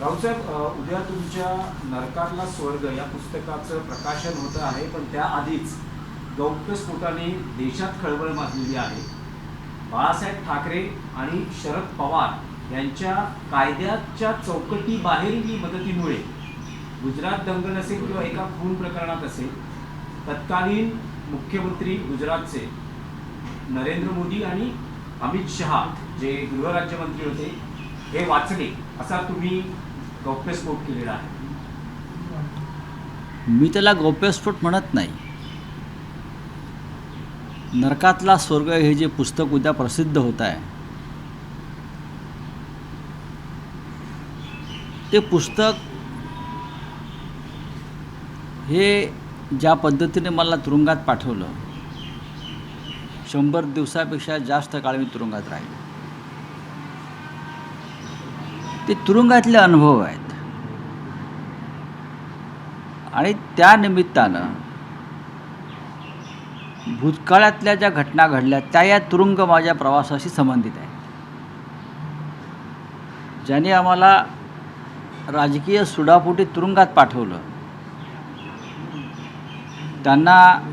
राऊसाहेब उद्या तुमच्या नरकातला स्वर्ग या पुस्तकाचं प्रकाशन होतं आहे पण त्याआधीच गौप्यस्फोटाने देशात खळबळ माजलेली आहे. बाळासाहेब ठाकरे आणि शरद पवार यांच्या कायद्याच्या चौकटीबाहेरील मदतीमुळे गुजरात दंगल असेल किंवा एका खून प्रकरणात असेल तत्कालीन मुख्यमंत्री गुजरातचे नरेंद्र मोदी आणि अमित शहा जे गृहराज्यमंत्री होते हे वाचले असा तुम्ही गौप्यस्फोट केलेला आहे. मी त्याला गौप्यस्फोट म्हणत नाही. नरकातला स्वर्ग हे जे पुस्तक उद्या प्रसिद्ध होत आहे ते पुस्तक हे ज्या पद्धतीने मला तुरुंगात पाठवलं शंभर दिवसापेक्षा जास्त काळ मी तुरुंगात राहिलो. ते तुरुंगातले अनुभव आहेत. आणि त्या निमित्तानं भूतकाळातल्या ज्या घटना घडल्या त्या या तुरुंग माझ्या प्रवासाशी संबंधित आहेत. ज्याने आम्हाला राजकीय सुडापोटी तुरुंगात पाठवलं. त्यांना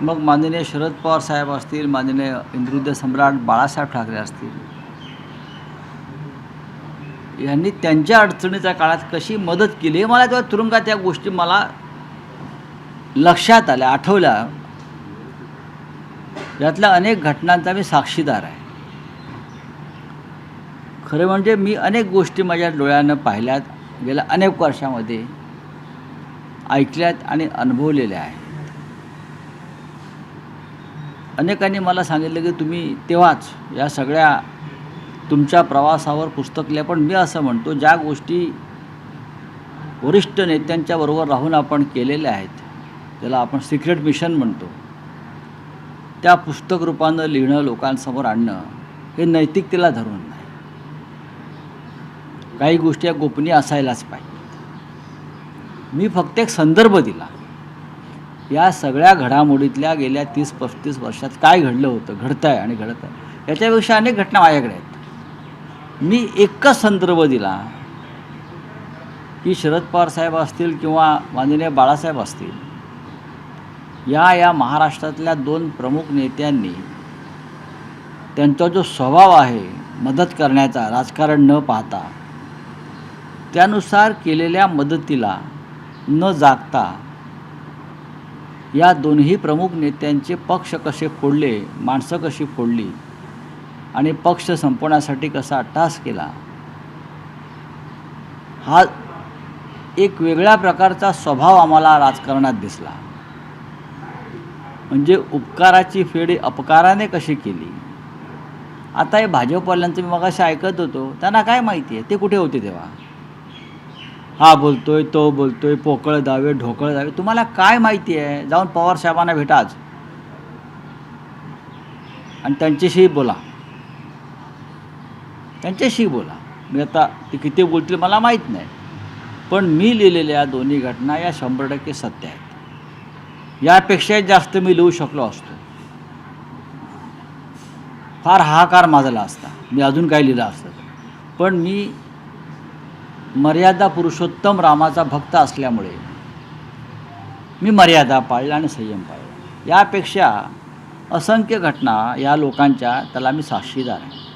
मग माननीय शरद पवार साहेब असतील माननीय इंद्रुद्य सम्राट बाळासाहेब ठाकरे असतील यांनी त्यांच्या अडचणीच्या काळात कशी मदत केली हे मला तेव्हा तुरुंगात या गोष्टी मला लक्षात आल्या आठवल्या. यातल्या अनेक घटनांचा मी साक्षीदार आहे. खरं म्हणजे मी अनेक गोष्टी माझ्या डोळ्यानं पाहिल्यात गेल्या अनेक वर्षामध्ये ऐकल्यात आणि अनुभवलेल्या आहेत. अनेकांनी मला सांगितलं की तुम्ही तेव्हाच या सगळ्या तुमच्या प्रवासावर पुस्तक लिहा पण मी असं म्हणतो ज्या गोष्टी वरिष्ठ नेत्यांच्याबरोबर राहून आपण केलेल्या आहेत त्याला आपण सिक्रेट मिशन म्हणतो. त्या पुस्तक रूपानं लिहिणं लोकांसमोर आणणं हे नैतिकतेला धरून नाही. काही गोष्टी या गोपनीय असायलाच पाहिजे मी फक्त एक संदर्भ दिला. या सगळ्या घडामोडीतल्या गेल्या तीस पस्तीस वर्षात काय घडलं होतं घडतं आहे आणि घडत आहे याच्यापेक्षा अनेक घटना माझ्याकडे आहेत. मी एकच संदर्भ दिला की शरद पवार साहेब असतील किंवा माननीय बाळासाहेब असतील या या महाराष्ट्रातल्या दोन प्रमुख नेत्यांनी त्यांचा जो स्वभाव आहे मदत करण्याचा राजकारण न पाहता त्यानुसार केलेल्या मदतीला न जागता या दोन्ही प्रमुख नेत्यांचे पक्ष कसे फोडले माणसं कशी फोडली आणि पक्ष संपवण्यासाठी कसा अट्टास केला. हा एक वेगळ्या प्रकारचा स्वभाव आम्हाला राजकारणात दिसला. म्हणजे उपकाराची फेडी अपकाराने कशी केली. आता हे भाजपवाल्यांचं मी मगाशी ऐकत होतो. त्यांना काय माहिती आहे? ते कुठे होते तेव्हा? हा बोलतोय तो बोलतोय पोकळ दावे ढोकळ दावे. तुम्हाला काय माहिती आहे? जाऊन पवार साहेबांना भेटाच आणि त्यांच्याशी बोला. त्यांच्याशी बोला. मी आता ते किती बोलतील मला माहीत नाही. पण मी लिहिलेल्या दोन्ही घटना या शंभर टक्के सत्य आहेत. यापेक्षा जास्त मी लिहू शकलो असतो. फार हाहाकार माजला असता मी अजून काय लिहिलं असतं. पण मी मर्यादा पुरुषोत्तम रामाचा भक्त असल्यामुळे मी मर्यादा पाळल्या आणि संयम पाळला. यापेक्षा असंख्य घटना या लोकांच्या त्याला मी साक्षीदार आहे.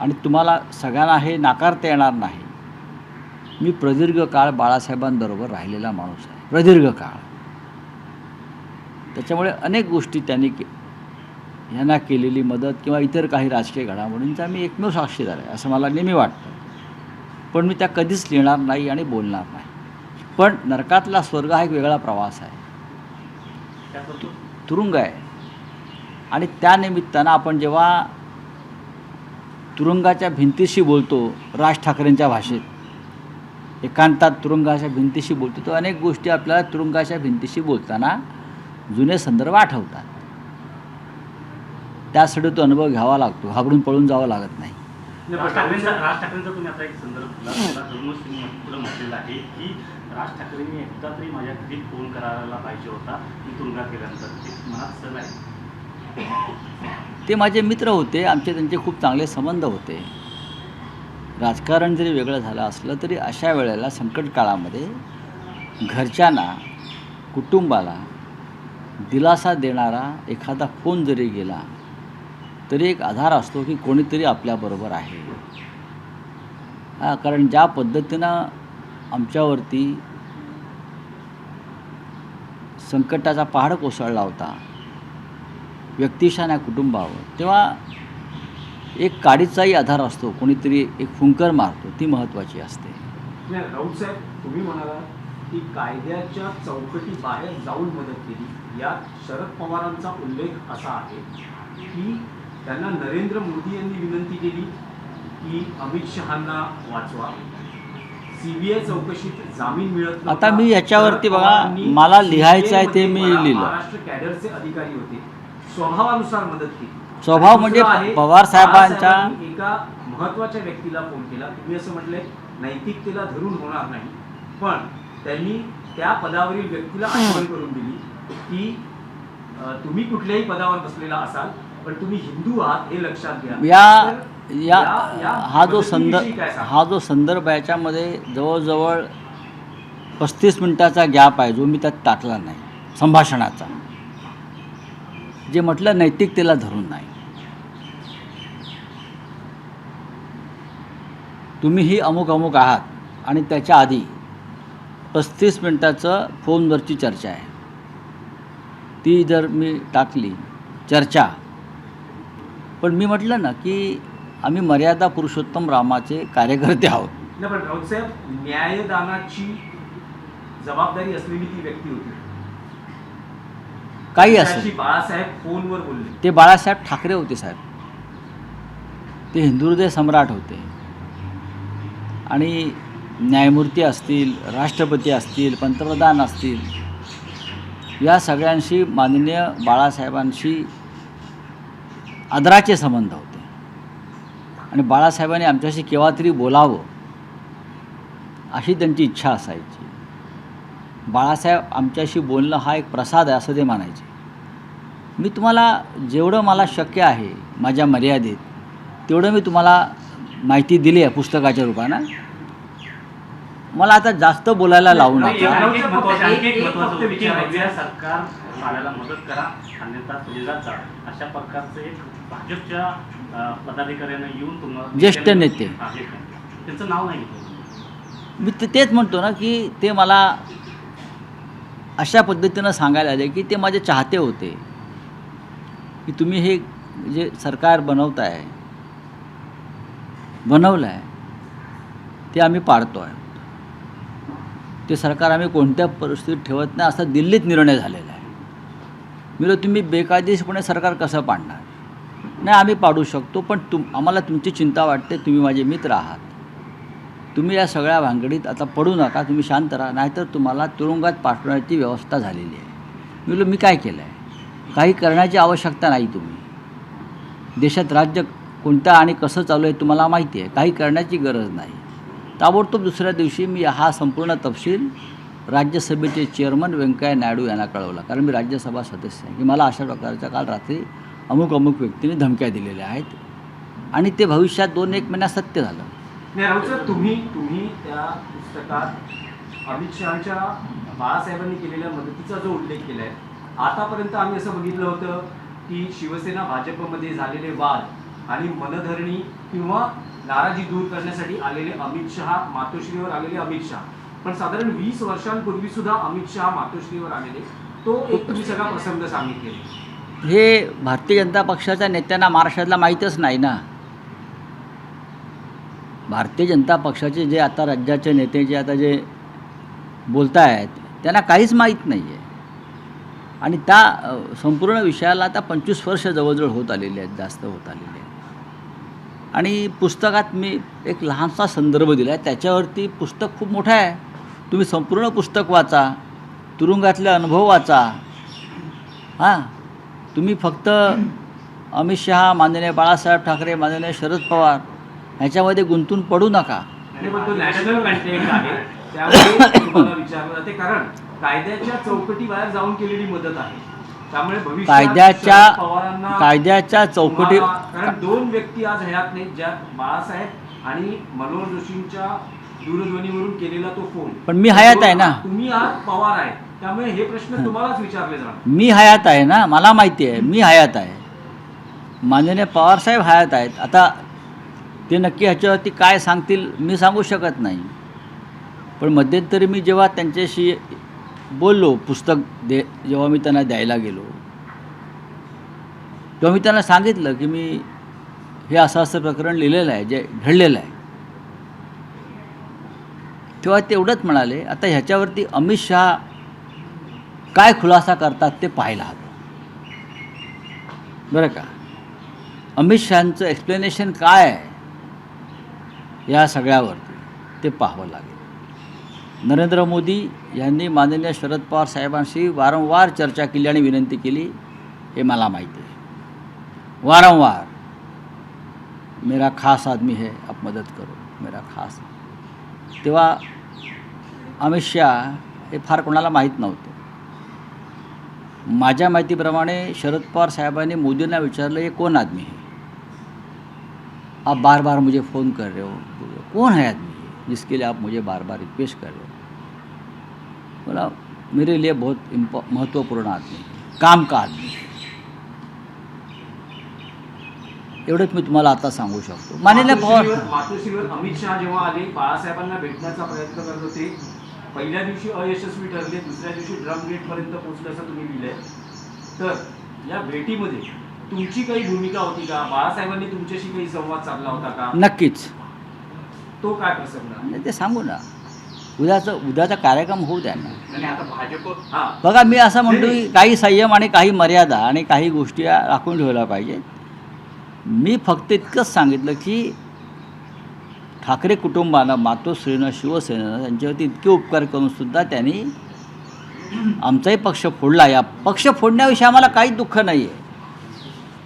आणि तुम्हाला सगळ्यांना हे नाकारता येणार नाही. मी प्रदीर्घ काळ बाळासाहेबांबरोबर राहिलेला माणूस आहे. प्रदीर्घ काळ. त्याच्यामुळे अनेक गोष्टी त्यांनी के ह्यांना केलेली मदत किंवा इतर काही राजकीय घडामोडींचा मी एकमेव साक्षीदार आहे असं मला नेहमी वाटतं. पण मी त्या कधीच लिहिणार नाही आणि बोलणार नाही. पण नरकातला स्वर्ग हा एक वेगळा प्रवास आहे. तु- तुरुंग आहे. आणि त्यानिमित्तानं आपण जेव्हा तुरुंगाच्या भिंतीशी बोलतो राज ठाकरेंच्या भाषेत. एकांतात तुरुंगाच्या भिंतीशी बोलतो. तर अनेक गोष्टी आपल्याला तुरुंगाच्या भिंतीशी बोलताना जुने संदर्भ आठवतात. त्यासाठी तो अनुभव घ्यावा लागतो. घाबरून पळून जावं लागत नाही. राज ठाकरेंचा तुम्ही आता एक संदर्भ दिला. मला धर्मच तुम्ही आहे की राज ठाकरेंनी एकदा तरी माझ्या घरी फोन करायला पाहिजे होता. मी तुरुंगात गेल्यानंतर. मनात सण आहे. ते माझे मित्र होते आमचे त्यांचे खूप चांगले संबंध होते. राजकारण जरी वेगळं झालं असलं तरी अशा वेळेला संकट काळामध्ये घरच्यांना कुटुंबाला दिलासा देणारा एखादा फोन जरी गेला तरी एक आधार असतो की कोणीतरी आपल्याबरोबर आहे. हा कारण ज्या पद्धतीनं आमच्यावरती संकटाचा पहाड कोसळला होता व्यक्तिशान कुटुंबावर तेव्हा एक काडीचाही आधार असतो कोणीतरी एक फुंकर मारतो ती महत्त्वाची असते. राऊत साहेब तुम्ही म्हणाला की कायद्याच्या चौकटी बाहेर जाऊन मदत केली. यात शरद पवारांचा उल्लेख असा आहे की त्यांना नरेंद्र मोदी यांनी विनंती केली की अमित शहांना वाचवा. सीबीआय चौकशीत जामीन मिळत आता मी याच्यावरती बघा, मला लिहायचं आहे ते मी लिहिलं. महाराष्ट्र कॅडरचे अधिकारी होते. स्वभावानुसार मदत केली. स्वभाव म्हणजे पवार साहेबांच्या- एका महत्त्वाच्या व्यक्तीला फोन केला. तुम्ही असं म्हटलंय नैतिकतेला धरून होणार नाही. पण त्यांनी त्या पदावरील व्यक्तीला आठवण करून दिली की तुम्ही कुठल्याही पदावर बसलेला असाल पण तुम्ही हिंदू आहात हे लक्षात घ्या. या या या हा जो संदर्भ? हा जो संदर्भ याच्यामध्ये जवळजवळ पस्तीस मिनिटाचा गॅप आहे जो मी त्यात टाकला नाही. संभाषणाचा. जे म्हटलं नैतिकतेला धरून नाही. तुम्ही ही अमुक अमुक आहात आणि त्याच्या आधी पस्तीस मिनटाचं फोनवरची चर्चा आहे. ती जर मी टाकली चर्चा. पण मी म्हटलं ना की आम्ही मर्यादा पुरुषोत्तम रामाचे कार्यकर्ते आहोत. पण राऊत साहेब न्यायदानाची जबाबदारी असलेली ती व्यक्ती होती. काही असेल बाळासाहेब फोनवर बोलले. ते बाळासाहेब ठाकरे होते साहेब. ते हिंदुहृदय सम्राट होते. आणि न्यायमूर्ती असतील राष्ट्रपती असतील पंतप्रधान असतील या सगळ्यांशी माननीय बाळासाहेबांशी आदराचे संबंध होते. आणि बाळासाहेबांनी आमच्याशी केव्हा तरी बोलावं अशी त्यांची इच्छा असायची. बाळासाहेब आमच्याशी बोलणं हा एक प्रसाद आहे असं ते म्हणायचे. मी तुम्हाला जेवढं मला शक्य आहे माझ्या मर्यादेत तेवढं मी तुम्हाला माहिती दिली आहे पुस्तकाच्या रूपानं. मला आता जास्त बोलायला लावू नाही, नका सरकार मदत करा अन्यथा तुरुंगात जा. अशा प्रकारचं एक भाजपच्या अं, पदाधिकाऱ्यांना येऊन तुम्हाला ज्येष्ठ नेते. त्यांचं नाव नाही. मी ते तेच म्हणतो ना की ते मला अशा पद्धतीनं सांगायला आले की ते माझे चाहते होते. की तुम्ही हे जे सरकार बनवताय बनवलं आहे ते आम्ही पाडतो आहे ते सरकार आम्ही कोणत्या परिस्थितीत ठेवत नाही असा दिल्लीत निर्णय झालेला आहे. मी तुम्ही बेकायदेशीरपणे सरकार कसं पाडणार? नाही आम्ही पाडू शकतो पण तुम आम्हाला तुमची चिंता वाटते तुम्ही माझे मित्र आहात. तुम्ही या सगळ्या भानगडीत आता पडू नका तुम्ही शांत राहा नाहीतर तुम्हाला तुरुंगात पाठवण्याची व्यवस्था झालेली आहे. मी बोललो मी काय केलं आहे काही करण्याची आवश्यकता नाही तुम्ही. देशात राज्य कोणतं आणि कसं चालू आहे तुम्हाला माहिती आहे. काही करण्याची गरज नाही. ताबडतोब दुसऱ्या दिवशी मी हा संपूर्ण तपशील राज्यसभेचे चेअरमन व्यंकय्या नायडू यांना कळवला. कारण मी राज्यसभा सदस्य आहे. की मला अशा प्रकारच्या काल रात्री अमुक अमुक व्यक्तीने धमक्या दिलेल्या आहेत. आणि ते भविष्यात दोन एक महिन्यात सत्य झालं. नाही राऊत सर तुम्ही तुम्ही त्या पुस्तकात अमित शहाच्या बाळासाहेबांनी केलेल्या मदतीचा जो उल्लेख केला आहे आतापर्यंत आम्ही असं बघितलं होतं की शिवसेना भाजपमध्ये झालेले वाद आणि मनधरणी किंवा नाराजी दूर करण्यासाठी आलेले अमित शहा मातोश्रीवर आलेले अमित शहा. पण साधारण वीस वर्षांपूर्वी सुद्धा अमित शहा मातोश्रीवर आलेले. तो एक तुम्ही सगळा प्रसंग सांगितले हे भारतीय जनता पक्षाच्या नेत्यांना महाराष्ट्रातला माहीतच नाही ना. भारतीय जनता पक्षाचे जे आता राज्याचे नेते जे आता जे बोलत आहेत त्यांना काहीच माहीत नाही आहे आणि त्या संपूर्ण विषयाला आता पंचवीस वर्ष जवळजवळ होत आलेले आहेत जास्त होत आलेले आहेत. आणि पुस्तकात मी एक लहानसा संदर्भ दिला आहे त्याच्यावरती पुस्तक खूप मोठं आहे. तुम्ही संपूर्ण पुस्तक वाचा तुरुंगातले अनुभव वाचा. हां? तुम्ही फक्त अमित शहा माननीय बाळासाहेब ठाकरे माननीय शरद पवार ह्याच्यामध्ये गुंतून पडू नका. आणि पण तो नॅशनल कंटेंट आहे. त्यामुळे तुम्हाला विचारलं जाते कारण कायद्याच्या चौकटी बाहेर जाऊन केलेली मदत आहे. त्यामुळे भविष्यात कायद्याच्या शरद पवारांना कायद्याच्या चौकटी तुम्हाला- कारण दोन व्यक्ती आज हयात नाहीत ज्यात बाळासाहेब आणि मनोहर जोशींच्या दूरध्वनीवरून केलेला तो फोन. पण मी हयात आहे ना. तुम्ही आहात पवार आहे. त्यामुळे हे प्रश्न तुम्हालाच विचारले जाणार. मी हयात आहे ना. मला माहिती आहे. मी हयात आहे. माननीय पवारसाहेब हयात आहेत. आता ते नक्की ह्याच्यावरती काय सांगतील मी सांगू शकत नाही. पण मध्यंतरी मी जेव्हा त्यांच्याशी बोललो पुस्तक दे जेव्हा मी त्यांना द्यायला गेलो तेव्हा मी त्यांना सांगितलं की मी हे असं असं प्रकरण लिहिलेलं आहे जे घडलेलं आहे. तेव्हा तेवढंच म्हणाले आता ह्याच्यावरती अमित शहा काय खुलासा करतात ते पाहायला हवं बरं का? अमित शहांचं एक्सप्लेनेशन काय आहे? या सगळ्यावरती ते पाहावं लागेल. नरेंद्र मोदी यांनी माननीय शरद पवार साहेबांशी वारंवार चर्चा केली आणि विनंती केली हे मला माहिती आहे. वारंवार मेरा खास आदमी है आप मदत करो मेरा खास. तेव्हा अमित शहा हे फार कोणाला माहीत नव्हते. माझ्या माहितीप्रमाणे शरद पवार साहेबांनी मोदींना विचारलं हे कोण आदमी आहे आप बार बार मुझे फ़ोन कर रहे हो कौन है आदमी जिसके लिए आप मुझे बार बार रिक्वेस्ट कर रहे हो? बोला मेरे लिए बहुत इम्पो महत्त्वपूर्ण आदमी काम का आदमी एवढंच मी तुम्हाला आता सांगू शकतो. माननीय पवार अमित शहा जेव्हा आले बाळासाहेबांना भेटण्याचा प्रयत्न करत होते. पहिल्या दिवशी अयशस्वी ठरले दुसऱ्या दिवशी ड्रम गेट पर्यंत पोहोचले असं तुम्ही लिहिलंय. तर या भेटीमध्ये तुमची काही भूमिका होती का? बाळासाहेबांनी तुमच्याशी काही संवाद साधला होता का? नक्कीच. तो काय प्रसंग? नाही ते सांगू ना. उद्याचं उद्याचा कार्यक्रम होऊ द्या ना. आणि आता भाजप हा. बघा मी असं म्हणतो की काही संयम आणि काही मर्यादा आणि काही गोष्टी राखून ठेवल्या पाहिजेत. मी फक्त इतकंच सांगितलं की ठाकरे कुटुंबानं मातोश्रीनं शिवसेनेनं त्यांच्यावरती इतके उपकार करूनसुद्धा त्यांनी आमचाही पक्ष फोडला. या पक्ष फोडण्याविषयी आम्हाला काहीच दुःख नाही आहे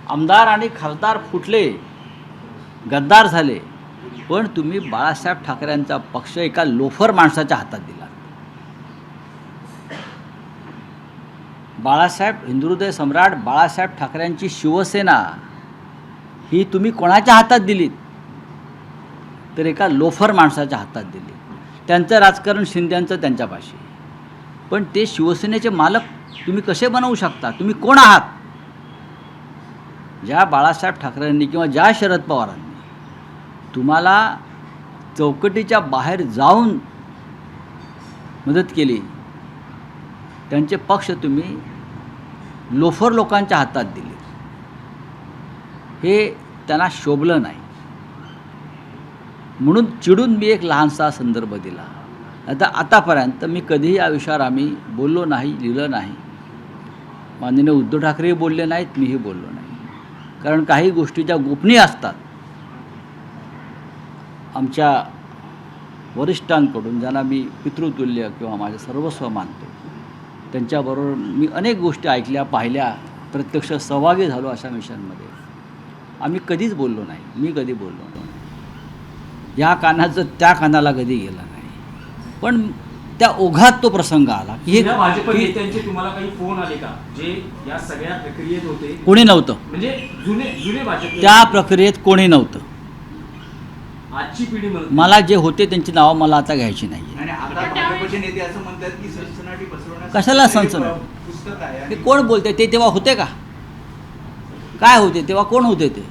आमदार आणि खासदार फुटले गद्दार झाले. पण तुम्ही बाळासाहेब ठाकरेंचा पक्ष एका लोफर माणसाच्या हातात दिला. बाळासाहेब हिंदुहृदय सम्राट बाळासाहेब ठाकरेंची शिवसेना ही तुम्ही कोणाच्या हातात दिलीत? तर एका लोफर माणसाच्या हातात दिली. त्यांचं राजकारण शिंद्यांचं त्यांच्यापाशी पण ते शिवसेनेचे मालक तुम्ही कसे बनवू शकता? तुम्ही कोण आहात? ज्या बाळासाहेब ठाकरेंनी किंवा ज्या शरद पवारांनी तुम्हाला चौकटीच्या बाहेर जाऊन मदत केली त्यांचे पक्ष तुम्ही लोफर लोकांच्या हातात दिले. हे त्यांना शोभलं नाही. म्हणून चिडून मी एक लहानसा संदर्भ दिला. आता आतापर्यंत मी कधीही या विषयावर आम्ही बोललो नाही लिहिलं नाही. माननीय उद्धव ठाकरेही बोलले नाहीत मीही बोललो नाही. कारण काही गोष्टी ज्या गोपनीय असतात. आमच्या वरिष्ठांकडून ज्यांना मी पितृतुल्य किंवा माझे सर्वस्व मानतो त्यांच्याबरोबर मी अनेक गोष्टी ऐकल्या पाहिल्या प्रत्यक्ष सहभागी झालो अशा मिशनमध्ये. आम्ही कधीच बोललो नाही. मी कधी बोललो नाही. या कानाचं त्या कानाला कधी गेलं नाही. पण त्या ओघात तो प्रसंग आला. की या भाजप हे नेत्यांचे तुम्हाला काही फोन आले का? जे या सगळ्या प्रक्रियेत होते. कोणी नव्हतं. म्हणजे जुने जुने भाजप त्या प्रक्रियेत कोणी नव्हतं. आजची पिढी मला जे होते त्यांची नावं मला आता घ्यायची नाही कशाला हे सनसनाटी? पुस्तक आहे ते आणि कोण बोलते ते तेव्हा होते का? काय होते? तेव्हा कोण होते ते?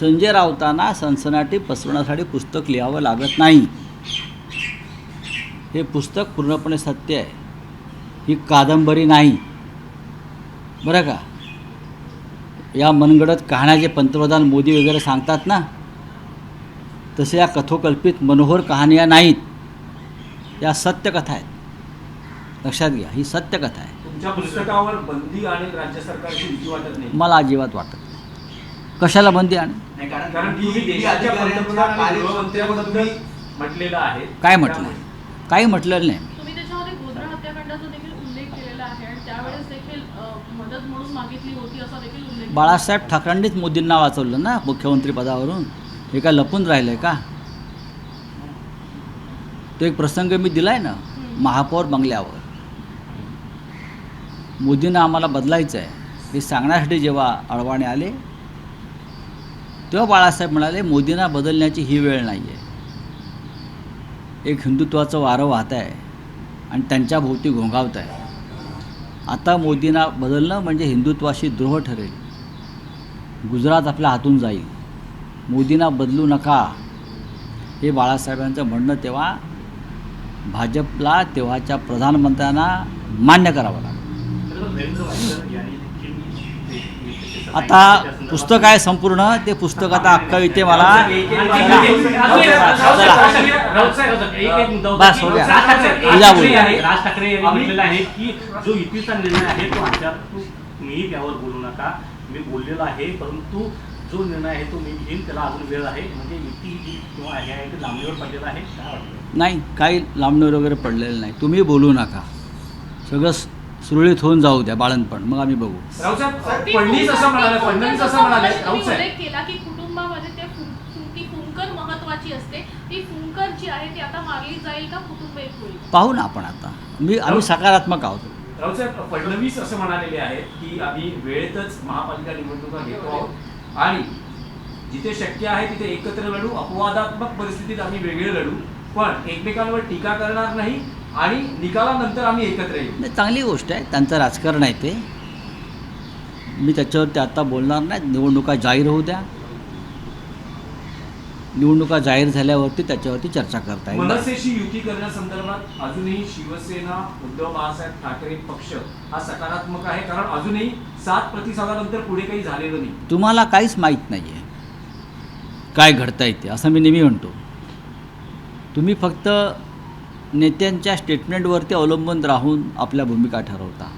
संजय राऊतांना सनसनाटी पसरवण्यासाठी पुस्तक लिहावं लागत नाही. हे पुस्तक पूर्णपणे सत्य आहे. ही कादंबरी नाही. बरं का? या मनगडत कहाण्या जे पंतप्रधान मोदी वगैरे सांगतात ना तसे या कथोकल्पित मनोहर कहाण्या नाहीत. या सत्यकथा आहेत. लक्षात घ्या ही सत्यकथा आहे. तुमच्या पुस्तकावर बंदी आणि राज्य सरकारची भीती वाटत नाही. मला अजिबात वाटत नाही. कशाला बंदी आणि? काय म्हटलं? काही म्हटलेलं नाही. बाळासाहेब ठाकरेंनीच मोदींना वाचवलं ना मुख्यमंत्री पदावरून? हे काय लपून राहिलं आहे का? तो एक प्रसंग मी दिलाय ना महापौर बंगल्यावर. मोदींना आम्हाला बदलायचं आहे हे सांगण्यासाठी जेव्हा अडवाणे आले तेव्हा बाळासाहेब म्हणाले मोदींना बदलण्याची ही वेळ नाही आहे एक हिंदुत्वाचं वारं वाहत आहे आणि त्यांच्या भोवती घोंगावत आहे. आता मोदींना बदलणं म्हणजे हिंदुत्वाशी द्रोह ठरेल. गुजरात आपल्या हातून जाईल. मोदींना बदलू नका. हे बाळासाहेबांचं म्हणणं तेव्हा भाजपला तेव्हाच्या प्रधानमंत्र्यांना मान्य करावं लागलं तर नरेंद्र वायकर यांनी देखील ते- ते- ते- आता पुस्तक आहे संपूर्ण ते पुस्तक आता अक्का इथे मला. बस, हो गया. राज ठाकरे यांनी म्हटलेलं आहे की जो युतीचा निर्णय आहे तो अद्याप तुम्ही त्यावर बोलू नका. मी बोललेलो आहे परंतु जो निर्णय आहे तो मी घेईन त्याला अजून वेळ आहे. म्हणजे युती जी किंवा हे आहे ते लांबणीवर पडलेलं आहे. नाही काही लांबणीवर वगैरे पडलेलं नाही. तुम्ही बोलू नका. सगळं सुरळीत होऊन जाऊ द्या बाळणपण मग आम्ही बघू. राऊसाहेब फडणवीस असं म्हणाले फडणवीस असं म्हणाले. राऊसाहेब केला की कुटुंबामध्ये ते फुंकर महत्वाची असते. ती फुंकर जी आहे ती आता मारली जाईल का कुटुंब एक पाहू ना आपण आता. मी आम्ही सकारात्मक आहोत. राऊसाहेब फडणवीस असं म्हणालेले आहेत की आम्ही वेळेतच महापालिका निवडणुका घेतो आहोत. आणि जिथे शक्य आहे तिथे एकत्र लढू. अपवादात्मक परिस्थितीत आम्ही वेगळे लढू. पण एकमेकांवर टीका करणार नाही. आणि निकालानंतर आम्ही एकत्र येऊ. नाही चांगली गोष्ट आहे. त्यांचं राजकारण आहे ते. मी त्याच्यावरती आता बोलणार नाही. निवडणुका जाहीर होऊ द्या. निवडणुका जाहीर झाल्यावरती त्याच्यावरती चर्चा करता येईल. मनसेशी युती करण्यासंदर्भात अजूनही शिवसेना उद्धव बाळासाहेब ठाकरे पक्ष हा सकारात्मक आहे. कारण अजूनही सात प्रतिसादानंतर पुढे काही झालेलं नाही. तुम्हाला काहीच माहीत नाही आहे काय घडता येते असं मी नेहमी म्हणतो. तुम्ही फक्त नेत्यांच्या स्टेटमेंटवरती अवलंबून राहून आपल्या भूमिका ठरवता.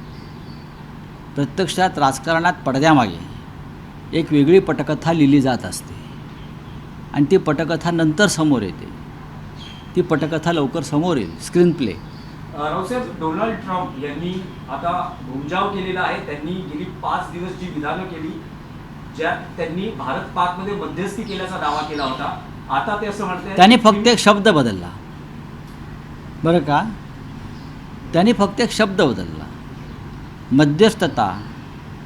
प्रत्यक्षात राजकारणात पडद्यामागे एक वेगळी पटकथा लिहिली जात असते. आणि ती पटकथा नंतर समोर येते. ती पटकथा लवकर समोर येईल. Screen play. Raosaheb Donald Trump यांनी आता घुमजाव केलेला आहे. त्यांनी गेली पाच दिवस जी विधानं केली ज्यात त्यांनी भारत पाकमध्ये मध्यस्थी केल्याचा दावा केला होता. आता ते असं म्हणतात त्याने फक्त एक शब्द बदलला. बरं का? त्याने फक्त एक शब्द बदलला. मध्यस्थता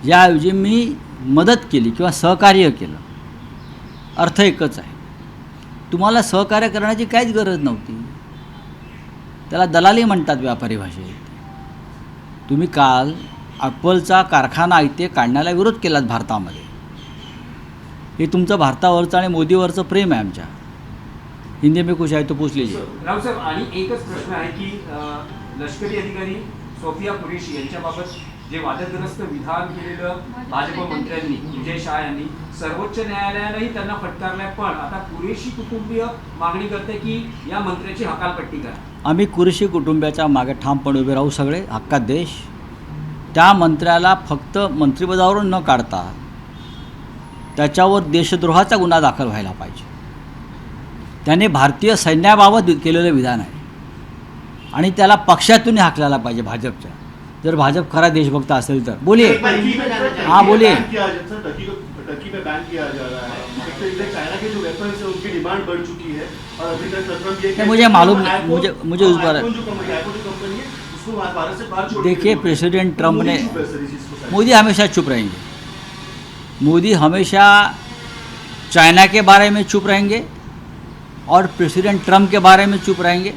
याऐवजी मी मदत केली किंवा सहकार्य केलं. अर्थ एकच आहे. तुम्हाला सहकार्य करण्याची काहीच गरज नव्हती. त्याला दलाली म्हणतात व्यापारी भाषेत. तुम्ही काल ॲपलचा कारखाना इथे काढण्याला विरोध केलात भारतामध्ये. हे तुमचं भारतावरचं आणि मोदीवरचं प्रेम आहे आमच्या. हिंदी में कुछ आहे तो पूछ लीजिए रावसाहेब आणि एकच प्रश्न आहे की अ, लष्करी अधिकारी सोफिया कुरेशी यांच्याबाबत जे वादग्रस्त विधान केलेलं भाजप मंत्र्यांनी विजय शहा यांनी सर्वोच्च न्यायालयानंही त्यांना फटकारलंय. पण आता कुरेशी कुटुंबीय मागणी करते की या मंत्र्याची हकालपट्टी करा. आम्ही कुरेशी कुटुंबियाच्या मागे ठामपणे उभे राहू सगळे हक्कात देश. त्या मंत्र्याला फक्त मंत्रिपदावरून न काढता त्याच्यावर देशद्रोहाचा गुन्हा दाखल व्हायला पाहिजे. त्याने भारतीय सैन्याबाबत केलेलं विधान आहे. आणि त्याला पक्षातून हाकलायला पाहिजे भाजपच्या. जर भाजप खरा देशभक्त असेल तर. बोलिये. हाँ, बोलिए। टर्की पे बैन किया जा रहा है। एक तो इधर चाइना के जो वेपन्स है उनकी डिमांड बढ़ चुकी है। और अभी तक ट्रम्प ये नहीं, मुझे मालूम मुझे- मुझे उस बारे- है देखिए। प्रेसिडेंट ट्रम्प मोदी ने मोदी हमेशा चुप रहेंगे। मोदी हमेशा चाइना के बारे में चुप रहेंगे। और प्रेसिडेंट ट्रंप के बारे में चुप रहेंगे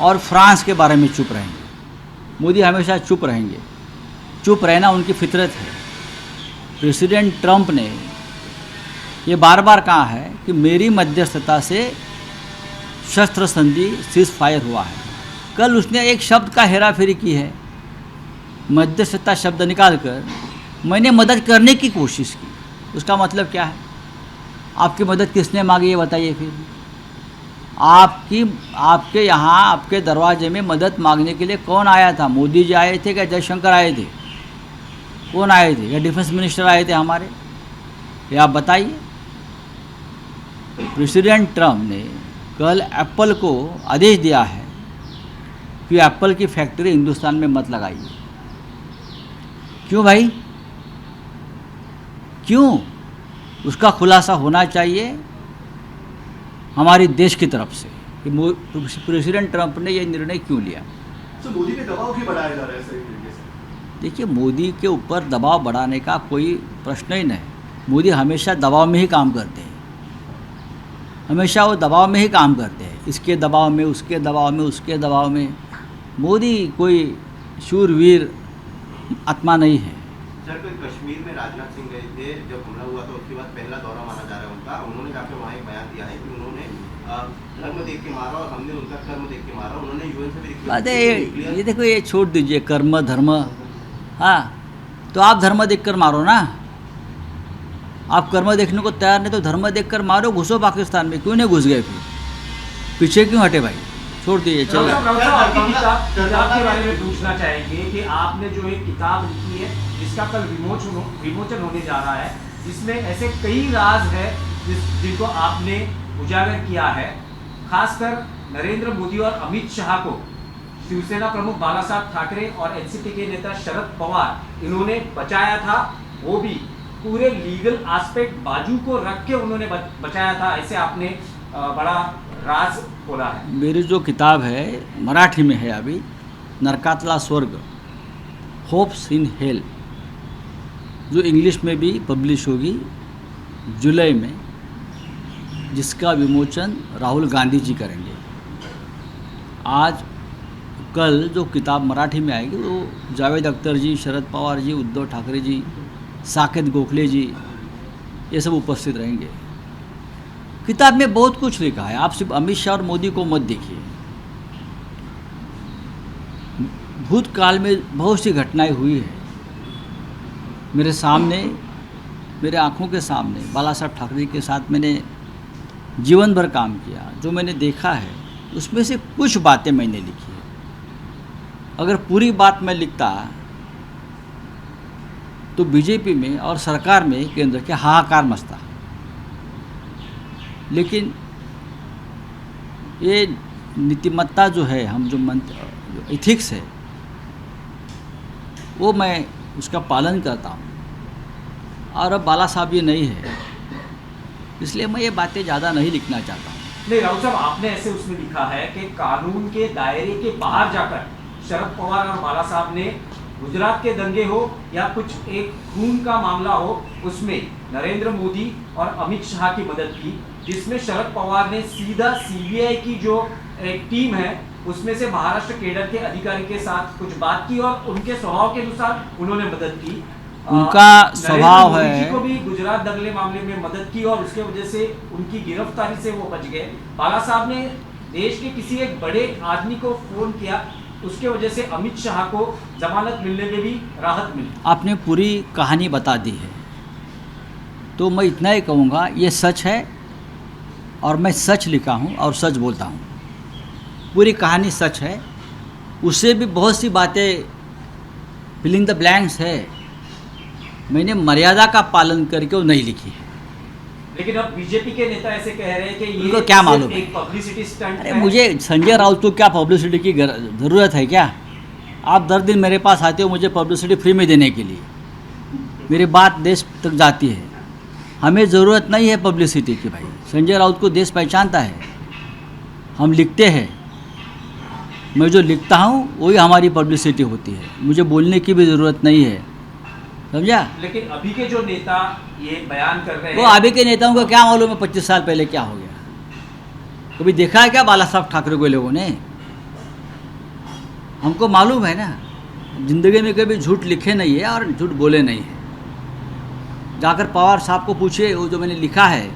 और फ्रांस के बारे में चुप रहेंगे। मोदी हमेशा चुप रहेंगे। चुप रहना उनकी फितरत है। प्रेसिडेंट ट्रंप ने ये बार बार कहा है कि मेरी मध्यस्थता से शस्त्र संधि सीज फायर हुआ है। कल उसने एक शब्द का हेरा फेरी की है। मध्यस्थता शब्द निकाल कर मैंने मदद करने की कोशिश की। उसका मतलब क्या है? आपकी मदद किसने मांगी, ये बताइए फिर। आपकी, आपके यहाँ, आपके दरवाजे में मदद मांगने के लिए कौन आया था? मोदी जी आए थे क्या जयशंकर आए थे? कौन आए थे? या डिफेंस मिनिस्टर आए थे हमारे? ये आप बताइए। प्रेसिडेंट ट्रंप ने कल एप्पल को आदेश दिया है कि एप्पल की फैक्ट्री हिंदुस्तान में मत लगाइए। क्यों भाई? क्यों? उसका खुलासा होना चाहिए। हमारी देश की तरफ़ से कि प्रेसिडेंट ट्रंप ने यह निर्णय क्यों लिया? सर मोदी पे दबाव क्यों बढ़ाया जा रहा है देखिए मोदी के ऊपर दबाव बढ़ाने का कोई प्रश्न ही नहीं। मोदी हमेशा दबाव में ही काम करते हैं। हमेशा वो दबाव में ही काम करते हैं। इसके दबाव में उसके दबाव में उसके दबाव में। मोदी कोई शूरवीर आत्मा नहीं है। सर कोई कश्मीर में राजनाथ सिंह गए थे जब हमला हुआ था उसके बाद पहला दौरा माना जा रहा है उनका। उन्होंने जाकर वहाँ एक बयान दिया है कि उन्होंने अ, देख देख है कि ये देखो ये छोड़ दीजिए कर्म धर्म। हाँ तो आप धर्म देखकर मारो ना। आप कर्म देखने को तैयार नहीं तो धर्म देखकर मारो घुसो पाकिस्तान में। क्यों नहीं घुस गए फिर? पीछे क्यों हटे भाई? छोड़ दीजिए चलो। किताब के बारे में पूछना चाहेंगे कि आपने जो एक किताब लिखी है जिसका कल विमोचन विमोचन होने जा रहा है जिसमें ऐसे कई राज है जिस जिनको आपने उजागर किया है, खासकर नरेंद्र मोदी और अमित शाह को। शिवसेना प्रमुख बाला साहब ठाकरे और एनसीपी के नेता शरद पवार, इन्होंने बचाया था, वो भी पूरे लीगल एस्पेक्ट बाजू को रख के उन्होंने बचाया था, ऐसे आपने बड़ा राज खोला है। मेरी जो किताब है, मराठी में है अभी, नरकातला स्वर्ग, होप्स इन हेल, जो इंग्लिश में भी पब्लिश होगी, जुलाई में। जिसका विमोचन राहुल गांधी जी करेंगे। आज, कल जो किताब मराठी में आएगी, वो जावेद अख्तर जी, शरद पवार जी, उद्धव ठाकरे जी, साकेत गोखले जी, ये सब उपस्थित रहेंगे। किताब में बहुत कुछ लिखा है। आप सिर्फ़ अमित शाह और मोदी को मत देखिए। भूतकाल में बहुत सी घटनाएँ हुई है। मेरे सामने, मेरे आँखों के सामने, बाला साहब ठाकरे के साथ मैंने जीवन भर काम किया। जो मैंने देखा है, उसमें से कुछ बातें मैंने लिखी है। अगर पूरी बात मैं लिखता तो बीजेपी में और सरकार में केंद्र के हाहाकार मचता। लेकिन ये नीतिमत्ता जो है, हम जो मंत्र इथिक्स है, वो मैं उसका पालन करता हूँ। और अब बाला साहब ये नहीं है। इसलिए मैं ये बातें ज़्यादा नहीं लिखना चाहता नहीं राउत साहब, आपने ऐसे उसमें लिखा है कि कानून के दायरे के बाहर जाकर शरद पवार और बाला साहब ने गुजरात के दंगे हो या कुछ एक खून का मामला हो, उसमें नरेंद्र मोदी और अमित शाह की मदद की, जिसमें शरद पवार ने सीधा सीबीआई की जो एक टीम है, उसमें से महाराष्ट्र केडर के अधिकारी के साथ कुछ बात की और उनके स्वभाव के अनुसार उन्होंने मदद की। उनका स्वभाव है- को भी गुजरात दंगले मामले में मदद की और उसके वजह से उनकी गिरफ्तारी से वो बच गए। बाला साहब ने देश के किसी एक बड़े आदमी को फ़ोन किया उसके वजह से अमित शाह को जमानत मिलने में भी राहत मिली। आपने पूरी कहानी बता दी है। तो मैं इतना ही कहूँगा ये सच है और मैं सच लिखा हूँ और सच बोलता हूँ। पूरी कहानी सच है। उससे भी बहुत सी बातें फिलिंग द ब्लैंक्स है। मैंने मर्यादा का पालन करके वो नहीं लिखी है। लेकिन अब बीजेपी के नेता ऐसे कह रहे हैं कि ये उनको क्या मालूम? है? एक पब्लिसिटी स्टंट अरे मुझे संजय राउत को क्या पब्लिसिटी की ज़रूरत है क्या? आप दर दिन मेरे पास आते हो मुझे पब्लिसिटी फ्री में देने के लिए। मेरी बात देश तक जाती है। हमें ज़रूरत नहीं है पब्लिसिटी की भाई। संजय राउत को देश पहचानता है। हम लिखते हैं। मैं जो लिखता हूँ वही हमारी पब्लिसिटी होती है। मुझे बोलने की भी ज़रूरत नहीं है। समझा? लेकिन अभी के जो नेता ये बयान कर रहे हैं वो अभी के नेताओं को क्या मालूम है पच्चीस साल पहले क्या हो गया? कभी देखा है क्या बाला साहब ठाकरे को लोगों ने? हमको मालूम है ना ज़िंदगी में कभी झूठ लिखे नहीं है और झूठ बोले नहीं है। जाकर पवार साहब को पूछिए वो जो मैंने लिखा है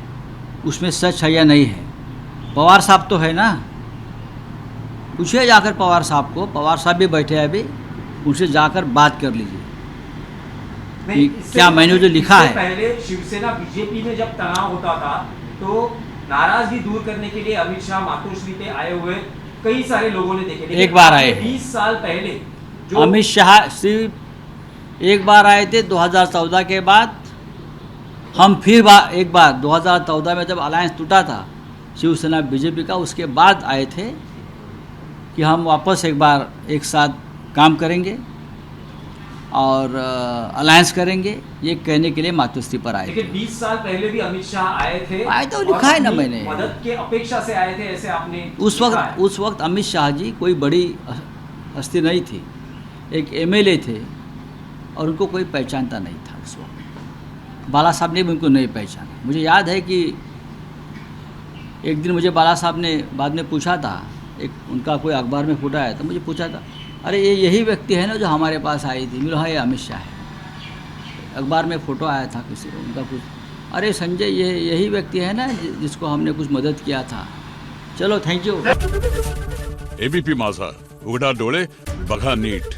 उसमें सच है या नहीं है? पवार साहब तो है ना। पूछिए जाकर पवार साहब को पवार साहब भी बैठे हैं अभी उनसे जाकर बात कर लीजिए। कि क्या मैंने जो लिखा है? पहले शिवसेना बीजेपी में जब तनाव होता था तो नाराज़गी दूर करने के लिए अमित शाह मातोश्री पे आए हुए कई सारे लोगों ने देखे एक बार आए। 20 साल पहले जो अमित शाह सिर्फ़ एक बार आए थे 2014 के बाद हम फिर बा, एक बार 2014 में जब अलायंस टूटा था शिवसेना बीजेपी का उसके बाद आए थे कि हम वापस एक बार एक साथ काम करेंगे और अलायंस करेंगे ये कहने के लिए मातोश्री पर आए थे। लेकिन 20 साल पहले भी अमित शाह आए थे आए तो लिखा है ना मैंने। मदद के अपेक्षा से आए थे ऐसे आपने उस वक्त उस वक्त अमित शाह जी कोई बड़ी हस्ती नहीं थी एक एमएलए थे और उनको कोई पहचानता नहीं था उस वक्त। बाला साहब ने भी उनको नहीं पहचाना। मुझे याद है कि एक दिन मुझे बाला साहब ने बाद में पूछा था एक उनका कोई अखबार में फ़ोटो आया था मुझे पूछा था अरे ये यही व्यक्ति है ना जो हमारे पास आई थी। मिलो हाँ ये अमित शाह है। अखबार में फ़ोटो आया था किसी उनका कुछ। अरे संजय, ये यही व्यक्ति है ना जिसको हमने कुछ मदद किया था। चलो थैंक यू एबीपी माझा उघडा डोळे बघा नीट।